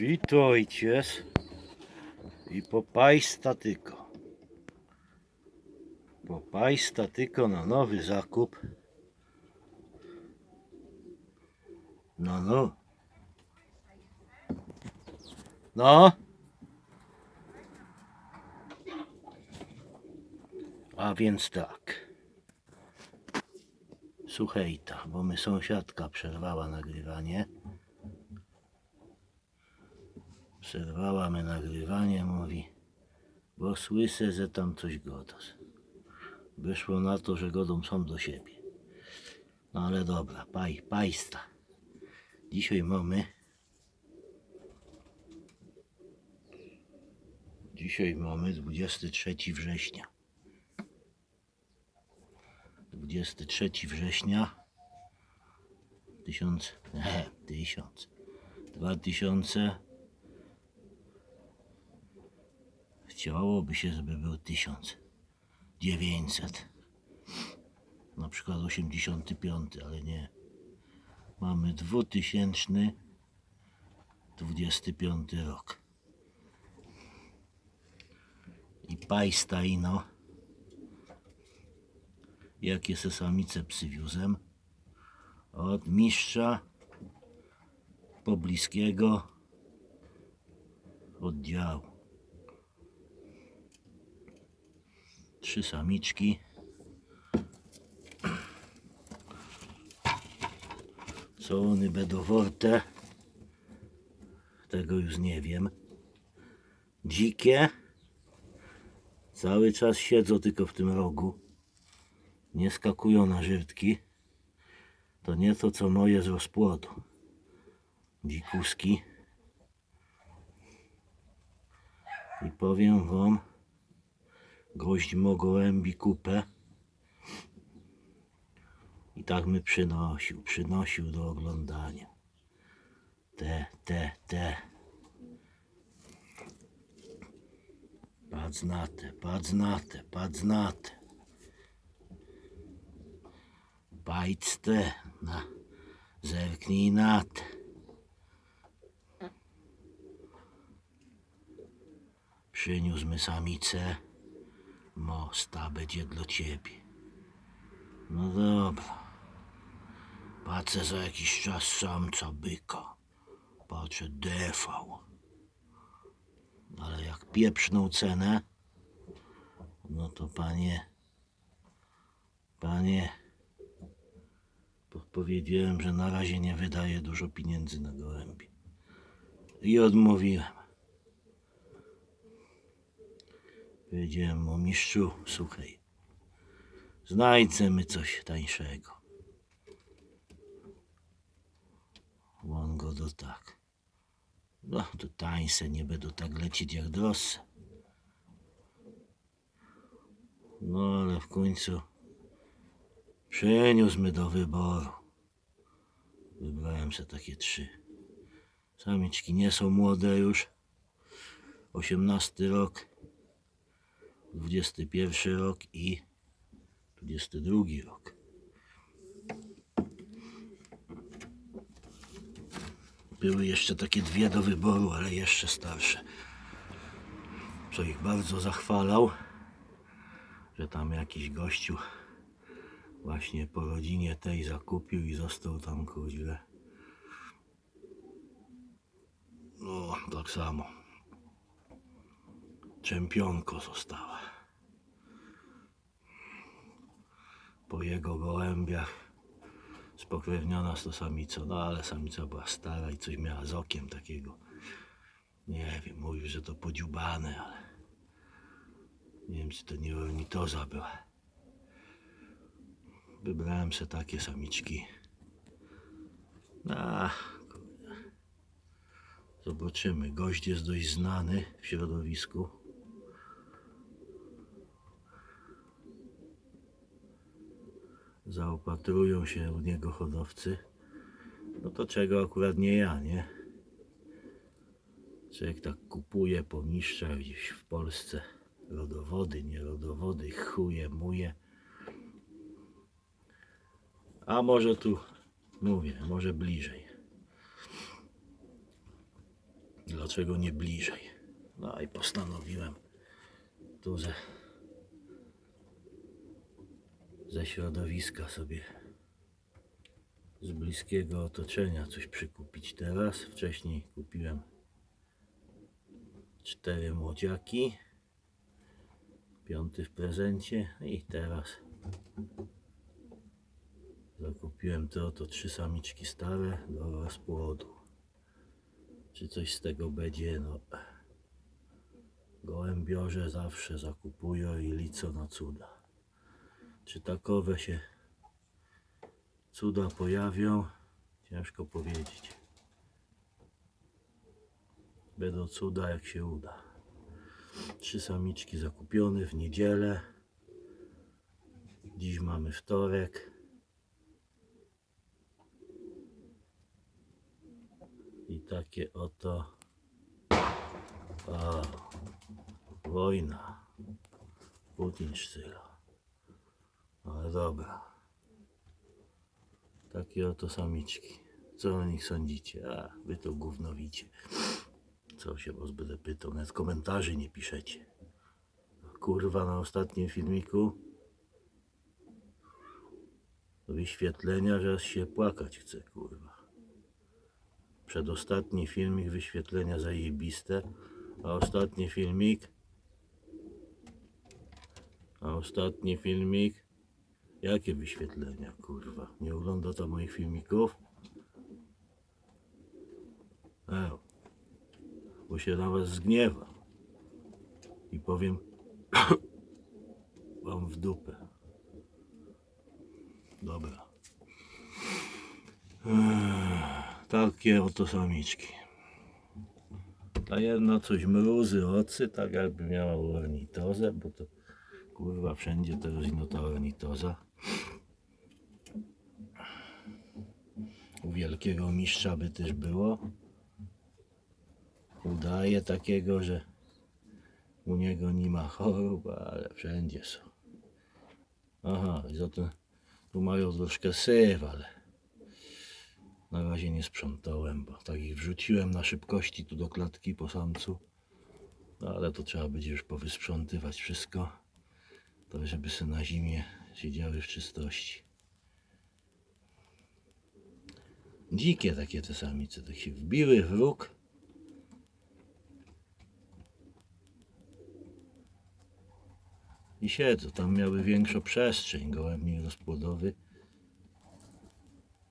Witajcie i popaj statyko. Popaj statyko na nowy zakup. No, no. No. A więc tak. Słuchajta, bo my sąsiadka przerwała nagrywanie. Przerwała nagrywanie, mówi, bo słyszę, że tam coś godos. Wyszło na to, że godą są do siebie. No ale dobra, paj, pajsta. Dzisiaj mamy... Dzisiaj mamy 23 września. 23 września 1000, nie, 1000, 2000 Chciałoby się, żeby był 1900. Na przykład 85, ale nie. Mamy 2025 rok. I pajsta ino. Jakie se samice przywiózłem. Od mistrza pobliskiego oddziału. Trzy samiczki. Co one będą warte? Tego już nie wiem. Dzikie. Cały czas siedzą tylko w tym rogu. Nie skakują na żyrtki. To nie to co moje z rozpłodu. Dzikuski. I powiem wam, gość gołębi kupę i tak my przynosił, przynosił do oglądania. Te, te, te. Patrz na te, patrz na te, patrz na te. Te, na, zerknij na te. Przyniósł samicę. Mosta będzie dla ciebie. No dobra. Patrzę za jakiś czas samca byka. Patrzę DV. Ale jak pieprzną cenę, no to panie, panie, powiedziałem, że na razie nie wydaje dużo pieniędzy na gołębie. I odmówiłem. Powiedziałem mu, mistrzu, słuchaj, znajdźmy coś tańszego. On go do tak. No, to tańsze nie będą tak lecieć jak droższe. No, ale w końcu przyniósł mnie do wyboru. Wybrałem sobie takie trzy. Samiczki nie są młode już. 18 rok. 21 rok i 22 rok. Były jeszcze takie dwie do wyboru, ale jeszcze starsze. Co ich bardzo zachwalał, że tam jakiś gościu właśnie po rodzinie tej zakupił i został tam kuźle. No, tak samo. Czempionko została. Po jego gołębiach spokrewniona z to samicą, no ale samica była stara i coś miała z okiem takiego. Nie wiem, mówił, że to podziubane, ale nie wiem, czy to nie ornitoza była. Wybrałem se takie samiczki. A. Zobaczymy. Gość jest dość znany w środowisku. Zaopatrują się u niego hodowcy. No to czego akurat nie ja, nie? Człowiek tak kupuje po mistrzach gdzieś w Polsce. Rodowody, nie rodowody, chuje, muje. A może tu, mówię, może bliżej. dlaczego nie bliżej. No i postanowiłem tu ze, ze środowiska sobie z bliskiego otoczenia coś przykupić teraz. Wcześniej kupiłem cztery młodziaki, piąty w prezencie i teraz zakupiłem to oto trzy samiczki stare do rozpłodu. Czy coś z tego będzie? No, gołębiorze zawsze zakupują i liczą na cuda. Czy takowe się cuda pojawią? Ciężko powiedzieć. Będą cuda jak się uda. Trzy samiczki zakupione w niedzielę. Dziś mamy wtorek. I takie oto wojna. Putin sztyla. Dobra. Takie oto samiczki. Co o nich sądzicie? A, wy to gówno wicie. Co się was będę pytał? Nawet komentarzy nie piszecie. Kurwa, na ostatnim filmiku wyświetlenia, że aż się płakać chce, kurwa. Przedostatni filmik wyświetlenia zajebiste, a ostatni filmik a ostatni filmik jakie wyświetlenia, kurwa? Nie ogląda to moich filmików? Eł, bo się na was zgniewa i powiem wam w dupę. Dobra. Takie oto samiczki. Ta jedna coś mruzy ocy, tak jakby miała ornitozę, bo to wszędzie teraz ino ta ornitoza. U wielkiego mistrza by też było. Udaje takiego, że u niego nie ma chorób, ale wszędzie są. Aha, i zatem tu mają troszkę syf, ale na razie nie sprzątałem, bo tak ich wrzuciłem na szybkości tu do klatki po samcu. No ale to trzeba będzie już powysprzątywać wszystko, to żeby se na zimie siedziały w czystości. Dzikie takie te samice, tak się wbiły w róg. I siedzą, tam miały większą przestrzeń, gołębnik rozpłodowy.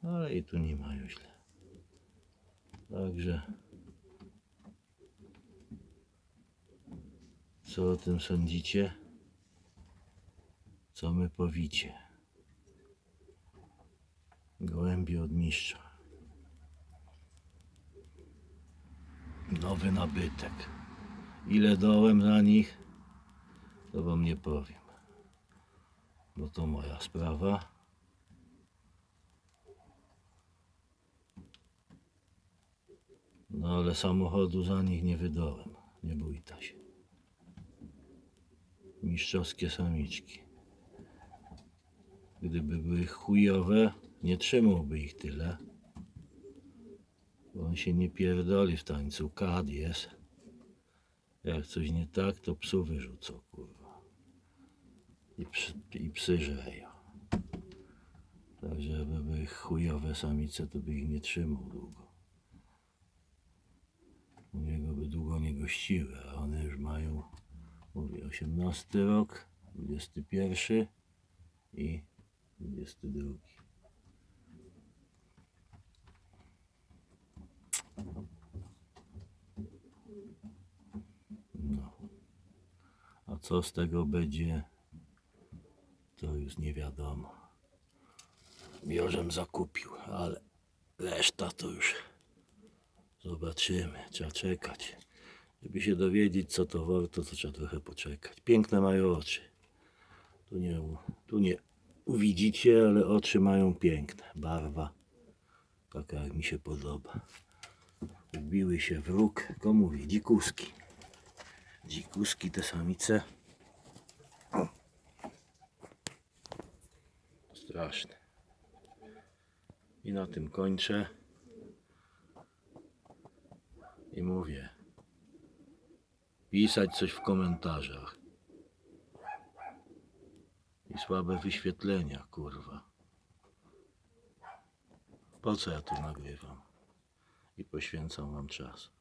Ale i tu nie mają źle. Także co o tym sądzicie? Co my powicie? Gołębie od mistrza. Nowy nabytek. Ile dołem za nich, to wam nie powiem. Bo to moja sprawa. No ale samochodu za nich nie wydałem. Nie bójta się. Mistrzowskie samiczki. Gdyby były chujowe, nie trzymałby ich tyle. Bo on się nie pierdoli w tańcu. Kad jest. Jak coś nie tak, to psu wyrzucą, kurwa. I psy, i psy żreją. Także jakby były chujowe samice, to by ich nie trzymał długo. U niego by długo nie gościły, a one już mają, mówię, 18 rok, 21 i 22. No. A co z tego będzie, to już nie wiadomo. Biorzem zakupił, ale reszta to już zobaczymy. Trzeba czekać. Żeby się dowiedzieć, co to warto, to trzeba trochę poczekać. Piękne mają oczy. Tu nie, tu nie uwidzicie, ale oczy mają piękne. Barwa taka, jak mi się podoba. Wbiły się w róg. Komu mówi? Dzikuski. Dzikuski te samice. O. Straszne. I na tym kończę. I mówię, pisać coś w komentarzach. I słabe wyświetlenia, kurwa. Po co ja tu nagrywam? I poświęcam wam czas.